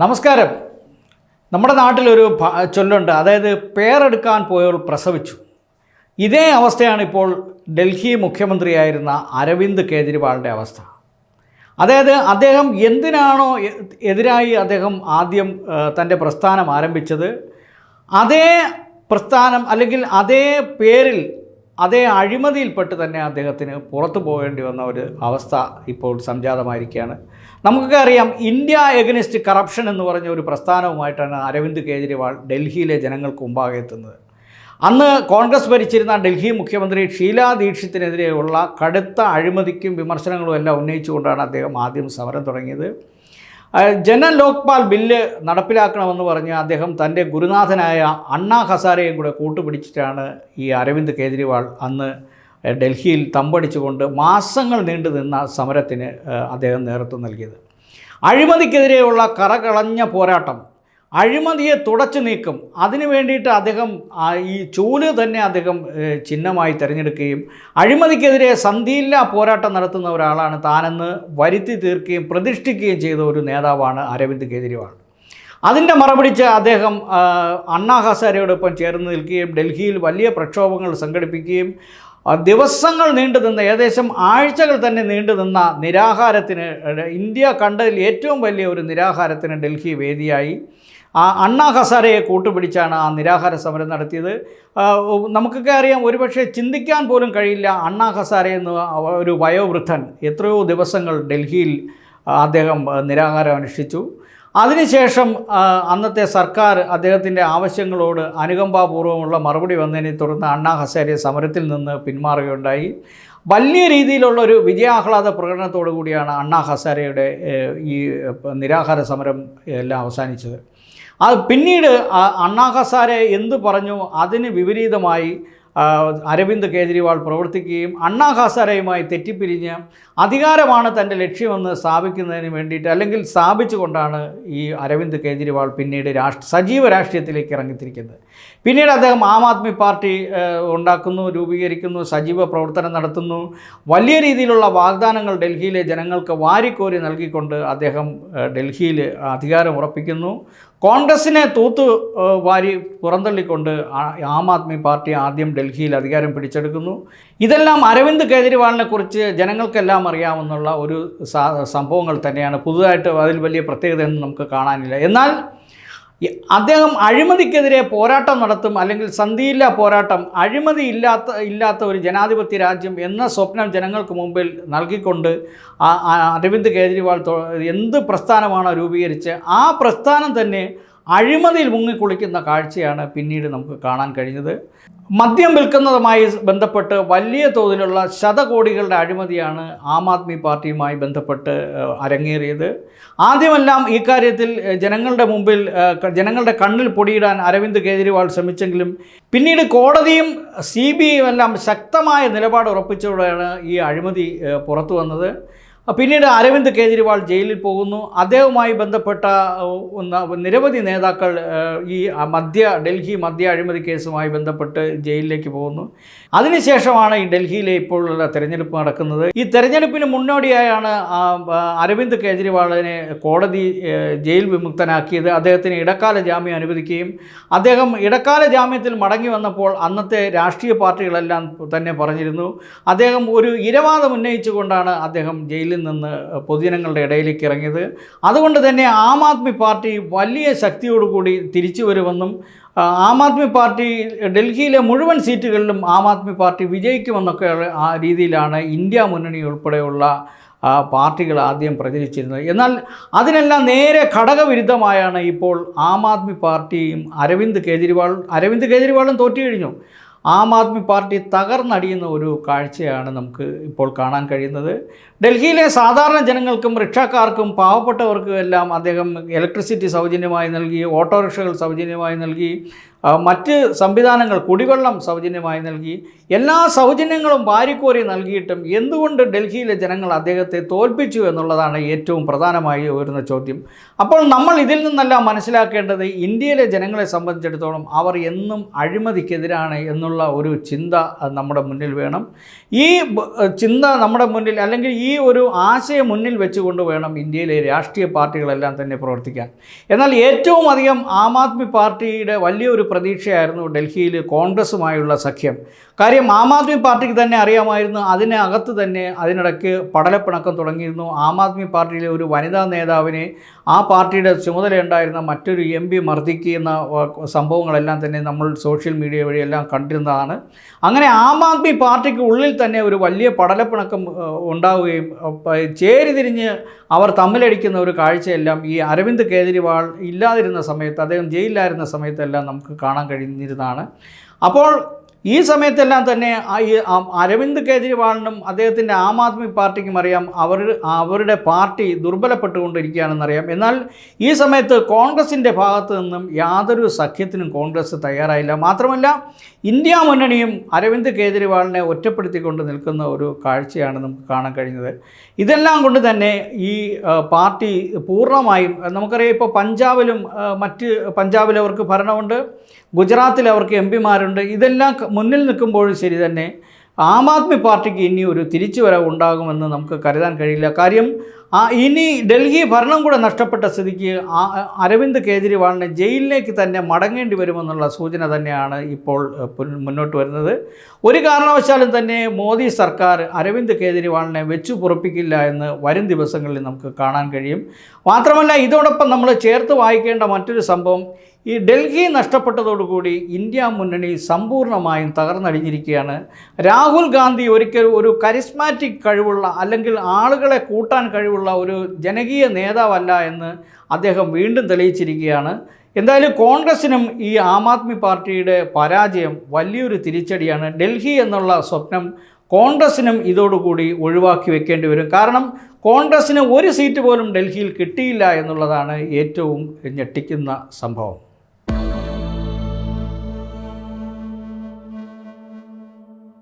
നമസ്കാരം. നമ്മുടെ നാട്ടിലൊരു ചൊല്ലുണ്ട്. അതായത് പേരെടുക്കാൻ പോയവർ പ്രസവിച്ചു. ഇതേ അവസ്ഥയാണ് ഇപ്പോൾ ഡൽഹി മുഖ്യമന്ത്രിയായിരുന്ന അരവിന്ദ് കേജ്രിവാളിന്റെ അവസ്ഥ. അതായത് അദ്ദേഹം എന്തിനാണോ എതിരായി അദ്ദേഹം ആദ്യം തന്റെ പ്രസ്ഥാനം ആരംഭിച്ചത്? അതേ പ്രസ്ഥാനം അല്ലെങ്കിൽ അതേ പേരിൽ അതേ അഴിമതിയിൽപ്പെട്ട് തന്നെ അദ്ദേഹത്തിന് പുറത്തു പോകേണ്ടി വന്ന ഒരു അവസ്ഥ ഇപ്പോൾ സംജാതമായിരിക്കുകയാണ്. നമുക്കൊക്കെ അറിയാം ഇന്ത്യ എഗനിസ്റ്റ് കറപ്ഷൻ എന്ന് പറഞ്ഞ ഒരു പ്രസ്ഥാനവുമായിട്ടാണ് അരവിന്ദ് കേജ്രിവാൾ ഡൽഹിയിലെ ജനങ്ങൾക്ക് മുമ്പാകെ എത്തുന്നത്. അന്ന് കോൺഗ്രസ് ഭരിച്ചിരുന്ന ഡൽഹി മുഖ്യമന്ത്രി ഷീലാ ദീക്ഷിത്തിനെതിരെയുള്ള കടുത്ത അഴിമതിക്കും വിമർശനങ്ങളും എല്ലാം ഉന്നയിച്ചുകൊണ്ടാണ് അദ്ദേഹം ആദ്യം സമരം തുടങ്ങിയത്. ആ, ജന ലോക്പാൽ ബില്ല് നടപ്പിലാക്കണമെന്ന് പറഞ്ഞ് അദ്ദേഹം തന്റെ ഗുരുനാഥനായ അണ്ണാ ഹസാരെയും കൂടെ കൂട്ടുപിടിച്ചിട്ടാണ് ഈ അരവിന്ദ് കേജ്രിവാൾ അന്ന് ഡൽഹിയിൽ തമ്പടിച്ചുകൊണ്ട് മാസങ്ങൾ നീണ്ടു നിന്ന സമരത്തിന് അദ്ദേഹം നേതൃത്വം നൽകിയത്. അഴിമതിക്കെതിരെയുള്ള കറകളഞ്ഞ പോരാട്ടം അഴിമതിയെ തുടച്ചു നീക്കും. അതിനു വേണ്ടിയിട്ട് അദ്ദേഹം ഈ ചൂൽ തന്നെ അദ്ദേഹം ചിഹ്നമായി തിരഞ്ഞെടുക്കുകയും അഴിമതിക്കെതിരെ സന്ധിയില്ലാ പോരാട്ടം നടത്തുന്ന ഒരാളാണ് താനെന്ന് വരുത്തി തീർക്കുകയും പ്രതിഷ്ഠിക്കുകയും ചെയ്ത ഒരു നേതാവാണ് അരവിന്ദ് കേജ്രിവാൾ. അതിന്റെ മറപിടിച്ച് അദ്ദേഹം അണ്ണാ ഹസാരയോടൊപ്പം ചേർന്ന് നിൽക്കുകയും ഡൽഹിയിൽ വലിയ പ്രക്ഷോഭങ്ങൾ സംഘടിപ്പിക്കുകയും ദിവസങ്ങൾ നീണ്ടു നിന്ന ഏകദേശം ആഴ്ചകൾ തന്നെ നീണ്ടു നിന്ന നിരാഹാരത്തിന് ഇന്ത്യ കണ്ടതിൽ ഏറ്റവും വലിയ ഒരു നിരാഹാരത്തിന് ഡൽഹി വേദിയായി. ആ അണ്ണാ ഹസാരയെ കൂട്ടുപിടിച്ചാണ് ആ നിരാഹാര സമരം നടത്തിയത്. നമുക്കൊക്കെ അറിയാം ഒരുപക്ഷെ ചിന്തിക്കാൻ പോലും കഴിയില്ല അണ്ണാ ഹസാര എന്ന ഒരു വയോവൃദ്ധൻ എത്രയോ ദിവസങ്ങൾ ഡൽഹിയിൽ അദ്ദേഹം നിരാഹാരം അനുഷ്ഠിച്ചു. അതിനുശേഷം അന്നത്തെ സർക്കാർ അദ്ദേഹത്തിന്റെ ആവശ്യങ്ങളോട് അനുകമ്പാപൂർവമുള്ള മറുപടി വന്നതിനെ തുടർന്ന് അണ്ണാ ഹസാരെ സമരത്തിൽ നിന്ന് പിന്മാറുകയുണ്ടായി. വലിയ രീതിയിലുള്ള ഒരു വിജയാഹ്ലാദ പ്രകടനത്തോടു കൂടിയാണ് അണ്ണാ ഹസാരയുടെ ഈ നിരാഹാര സമരം എല്ലാം അവസാനിച്ചത്. അത് പിന്നീട് അണ്ണാഹസാരെ എന്തു പറഞ്ഞു? അതിന് വിപരീതമായി അരവിന്ദ് കേജ്രിവാൾ പ്രവർത്തിക്കുകയും അണ്ണാ ഹസാരയുമായി തെറ്റിപ്പിരിഞ്ഞ് അധികാരമാണ് തന്റെ ലക്ഷ്യമെന്ന് സ്ഥാപിക്കുന്നതിന് വേണ്ടിയിട്ട് അല്ലെങ്കിൽ സ്ഥാപിച്ചുകൊണ്ടാണ് ഈ അരവിന്ദ് കേജ്രിവാൾ പിന്നീട് രാഷ്ട്ര സജീവ രാഷ്ട്രീയത്തിലേക്ക് ഇറങ്ങിത്തിരിക്കുന്നത്. പിന്നീട് അദ്ദേഹം ആം ആദ്മി പാർട്ടി ഉണ്ടാക്കുന്നു രൂപീകരിക്കുന്നു സജീവ പ്രവർത്തനം നടത്തുന്നു. വലിയ രീതിയിലുള്ള വാഗ്ദാനങ്ങൾ ഡൽഹിയിലെ ജനങ്ങൾക്ക് വാരിക്കോരി നൽകിക്കൊണ്ട് അദ്ദേഹം ഡൽഹിയിൽ അധികാരം ഉറപ്പിക്കുന്നു. കോൺഗ്രസിനെ തൂത്ത് വാരി പുറന്തള്ളിക്കൊണ്ട് ആം ആദ്മി പാർട്ടി ആദ്യം ഡൽഹിയിൽ അധികാരം പിടിച്ചെടുക്കുന്നു. ഇതെല്ലാം അരവിന്ദ് കേജ്രിവാളിനെ കുറിച്ച് ജനങ്ങൾക്കെല്ലാം അറിയാമെന്നുള്ള ഒരു സംഭവങ്ങൾ തന്നെയാണ്. പുതുതായിട്ട് അതിൽ വലിയ പ്രത്യേകതയൊന്നും നമുക്ക് കാണാനില്ല. എന്നാൽ അദ്ദേഹം അഴിമതിക്കെതിരെ പോരാട്ടം നടത്തും അല്ലെങ്കിൽ സന്ധിയില്ല പോരാട്ടം അഴിമതി ഇല്ലാത്ത ഇല്ലാത്ത ഒരു ജനാധിപത്യ രാജ്യം എന്ന സ്വപ്നം ജനങ്ങൾക്ക് മുമ്പിൽ നൽകിക്കൊണ്ട് അരവിന്ദ് കേജ്രിവാൾ എന്ത് പ്രസ്ഥാനമാണോ രൂപീകരിച്ച് ആ പ്രസ്ഥാനം തന്നെ അഴിമതിയിൽ മുങ്ങിക്കുളിക്കുന്ന കാഴ്ചയാണ് പിന്നീട് നമുക്ക് കാണാൻ കഴിഞ്ഞത്. മദ്യം വിൽക്കുന്നതുമായി ബന്ധപ്പെട്ട് വലിയ തോതിലുള്ള ശതകോടികളുടെ അഴിമതിയാണ് ആം ആദ്മി പാർട്ടിയുമായി ബന്ധപ്പെട്ട് അരങ്ങേറിയത്. ആദ്യമെല്ലാം ഈ കാര്യത്തിൽ ജനങ്ങളുടെ മുമ്പിൽ ജനങ്ങളുടെ കണ്ണിൽ പൊടിയിടാൻ അരവിന്ദ് കേജ്രിവാൾ ശ്രമിച്ചെങ്കിലും പിന്നീട് കോടതിയും സി ബി ഐയും എല്ലാം ശക്തമായ നിലപാട് ഉറപ്പിച്ചതോടെയാണ് ഈ അഴിമതി പുറത്തു വന്നത് പിന്നീട് അരവിന്ദ് കേജ്രിവാൾ ജയിലിൽ പോകുന്നു. അദ്ദേഹവുമായി ബന്ധപ്പെട്ട നിരവധി നേതാക്കൾ ഈ മദ്യ ഡൽഹി മദ്യ അഴിമതി കേസുമായി ബന്ധപ്പെട്ട് ജയിലിലേക്ക് പോകുന്നു. അതിനുശേഷമാണ് ഈ ഡൽഹിയിലെ ഇപ്പോഴുള്ള തെരഞ്ഞെടുപ്പ് നടക്കുന്നത്. ഈ തെരഞ്ഞെടുപ്പിന് മുന്നോടിയായാണ് അരവിന്ദ് കേജ്രിവാളിനെ കോടതി ജയിൽ വിമുക്തനാക്കിയത്. അദ്ദേഹത്തിന് ഇടക്കാല ജാമ്യം അനുവദിക്കുകയും അദ്ദേഹം ഇടക്കാല ജാമ്യത്തിൽ മടങ്ങി വന്നപ്പോൾ അന്നത്തെ രാഷ്ട്രീയ പാർട്ടികളെല്ലാം തന്നെ പറഞ്ഞിരുന്നു. അദ്ദേഹം ഒരു ഇരവാദം ഉന്നയിച്ചുകൊണ്ടാണ് അദ്ദേഹം ജയിലിൽ നിന്ന് പൊതുജനങ്ങളുടെ ഇടയിലേക്ക് ഇറങ്ങിയത്. അതുകൊണ്ട് തന്നെ ആം ആദ്മി പാർട്ടി വലിയ ശക്തിയോടുകൂടി തിരിച്ചു വരുമെന്നും ആ, ആദ്മി പാർട്ടി ഡൽഹിയിലെ മുഴുവൻ സീറ്റുകളിലും ആം ആദ്മി പാർട്ടി വിജയിക്കുമെന്നൊക്കെ ആ രീതിയിലാണ് ഇന്ത്യ മുന്നണി ഉൾപ്പെടെയുള്ള പാർട്ടികൾ ആദ്യം പ്രചരിച്ചിരുന്നത്. എന്നാൽ അതിനെല്ലാം നേരെ ഘടകവിരുദ്ധമായാണ് ഇപ്പോൾ ആം ആദ്മി പാർട്ടിയും അരവിന്ദ് കേജ്രിവാൾ അരവിന്ദ് കേജ്രിവാളും തോറ്റു കഴിഞ്ഞു. ആം ആദ്മി പാർട്ടി തകർന്നടിയുന്ന ഒരു കാഴ്ചയാണ് നമുക്ക് ഇപ്പോൾ കാണാൻ കഴിയുന്നത്. ഡൽഹിയിലെ സാധാരണ ജനങ്ങൾക്കും റിക്ഷക്കാർക്കും പാവപ്പെട്ടവർക്കും എല്ലാം അദ്ദേഹം ഇലക്ട്രിസിറ്റി സൗജന്യമായി നൽകി ഓട്ടോറിക്ഷകൾ സൗജന്യമായി നൽകി. മറ്റ് സംവിധാനങ്ങൾ കുടിവെള്ളം സൗജന്യമായി നൽകി. എല്ലാ സൗജന്യങ്ങളും വാരിക്കോരി നൽകിയിട്ടും എന്തുകൊണ്ട് ഡൽഹിയിലെ ജനങ്ങൾ അദ്ദേഹത്തെ തോൽപ്പിച്ചു എന്നുള്ളതാണ് ഏറ്റവും പ്രധാനമായി ഉയരുന്ന ചോദ്യം. അപ്പോൾ നമ്മൾ ഇതിൽ നിന്നെല്ലാം മനസ്സിലാക്കേണ്ടത് ഇന്ത്യയിലെ ജനങ്ങളെ സംബന്ധിച്ചിടത്തോളം അവർ എന്നും അഴിമതിക്കെതിരാണ് എന്നുള്ള ഒരു ചിന്ത നമ്മുടെ മുന്നിൽ വേണം. ഈ ചിന്ത നമ്മുടെ മുന്നിൽ അല്ലെങ്കിൽ ഈ ഒരു ആശയം മുന്നിൽ വെച്ചുകൊണ്ട് വേണം ഇന്ത്യയിലെ രാഷ്ട്രീയ പാർട്ടികളെല്ലാം തന്നെ പ്രവർത്തിക്കാൻ. എന്നാൽ ഏറ്റവും അധികം ആം ആദ്മി പാർട്ടിയുടെ വലിയൊരു പ്രതീക്ഷയായിരുന്നു ഡൽഹിയിൽ കോൺഗ്രസുമായുള്ള സഖ്യം. കാര്യം ആം ആദ്മി പാർട്ടിക്ക് തന്നെ അറിയാമായിരുന്നു അതിനകത്ത് തന്നെ അതിനിടയ്ക്ക് പടലപ്പിണക്കം തുടങ്ങിയിരുന്നു. ആം ആദ്മി പാർട്ടിയിലെ ഒരു വനിതാ നേതാവിനെ ആ പാർട്ടിയുടെ ചുമതലയുണ്ടായിരുന്ന മറ്റൊരു എം പി മർദ്ദിക്കുന്ന സംഭവങ്ങളെല്ലാം തന്നെ നമ്മൾ സോഷ്യൽ മീഡിയ വഴിയെല്ലാം കണ്ടിരുന്നതാണ്. അങ്ങനെ ആം ആദ്മി പാർട്ടിക്ക് ഉള്ളിൽ തന്നെ ഒരു വലിയ പടലപ്പിണക്കം ഉണ്ടാവുകയും ചേരിതിരിഞ്ഞ് ചേരി തിരിഞ്ഞ് അവർ തമ്മിലടിക്കുന്ന ഒരു കാഴ്ചയെല്ലാം ഈ അരവിന്ദ് കേജ്രിവാൾ ഇല്ലാതിരുന്ന സമയത്ത് അദ്ദേഹം ജയിലിലായിരുന്ന സമയത്തെല്ലാം നമുക്ക് കാണാൻ കഴിഞ്ഞിരുന്നതാണ്. അപ്പോൾ ഈ സമയത്തെല്ലാം തന്നെ അരവിന്ദ് കേജ്രിവാളിനും അദ്ദേഹത്തിന്റെ ആം ആദ്മി പാർട്ടിക്കും അറിയാം. അവർ അവരുടെ പാർട്ടി ദുർബലപ്പെട്ടുകൊണ്ടിരിക്കുകയാണെന്നറിയാം. എന്നാൽ ഈ സമയത്ത് കോൺഗ്രസിന്റെ ഭാഗത്തു നിന്നും യാതൊരു സഖ്യത്തിനും കോൺഗ്രസ് തയ്യാറായില്ല. മാത്രമല്ല ഇന്ത്യ മുന്നണിയും അരവിന്ദ് കേജ്രിവാളിനെ ഒറ്റപ്പെടുത്തിക്കൊണ്ട് നിൽക്കുന്ന ഒരു കാഴ്ചയാണ് നമുക്ക് കാണാൻ കഴിഞ്ഞത്. ഇതെല്ലാം കൊണ്ട് തന്നെ ഈ പാർട്ടി പൂർണമായും നമുക്കറിയാം ഇപ്പോൾ പഞ്ചാബിലും മറ്റ് പഞ്ചാബിൽ അവർക്ക് ഭരണമുണ്ട്. ഗുജറാത്തിൽ അവർക്ക് എം പിമാരുണ്ട്. ഇതെല്ലാം മുന്നിൽ നിൽക്കുമ്പോഴും ശരി തന്നെ ആം ആദ്മി പാർട്ടിക്ക് ഇനി ഒരു തിരിച്ചുവരവ് ഉണ്ടാകുമെന്ന് നമുക്ക് കരുതാൻ കഴിയില്ല. കാര്യം ഇനി ഡൽഹി ഭരണം കൂടെ നഷ്ടപ്പെട്ട സ്ഥിതിക്ക് അരവിന്ദ് കേജ്രിവാളിനെ ജയിലിലേക്ക് തന്നെ മടങ്ങേണ്ടി വരുമെന്നുള്ള സൂചന തന്നെയാണ് ഇപ്പോൾ മുന്നോട്ട് വരുന്നത്. ഒരു കാരണവശാലും തന്നെ മോദി സർക്കാർ അരവിന്ദ് കേജ്രിവാളിനെ വെച്ചു പുറപ്പിക്കില്ല എന്ന് വരും ദിവസങ്ങളിൽ നമുക്ക് കാണാൻ കഴിയും. മാത്രമല്ല ഇതോടൊപ്പം നമ്മൾ ചേർത്ത് വായിക്കേണ്ട മറ്റൊരു സംഭവം ഈ ഡൽഹി നഷ്ടപ്പെട്ടതോടുകൂടി ഇന്ത്യ മുന്നണി സമ്പൂർണമായും തകർന്നടിഞ്ഞിരിക്കുകയാണ്. രാഹുൽ ഗാന്ധി ഒരിക്കൽ ഒരു കരിസ്മാറ്റിക് കഴിവുള്ള അല്ലെങ്കിൽ ആളുകളെ കൂട്ടാൻ കഴിവുള്ള ഒരു ജനകീയ നേതാവല്ല എന്ന് അദ്ദേഹം വീണ്ടും തെളിയിച്ചിരിക്കുകയാണ്. എന്തായാലും കോൺഗ്രസിനും ഈ ആം ആദ്മി പാർട്ടിയുടെ പരാജയം വലിയൊരു തിരിച്ചടിയാണ്. ഡൽഹി എന്നുള്ള സ്വപ്നം കോൺഗ്രസിനും ഇതോടുകൂടി ഒഴിവാക്കി വെക്കേണ്ടി വരും. കാരണം കോൺഗ്രസിന് ഒരു സീറ്റ് പോലും ഡൽഹിയിൽ കിട്ടിയില്ല എന്നുള്ളതാണ് ഏറ്റവും ഞെട്ടിക്കുന്ന സംഭവം.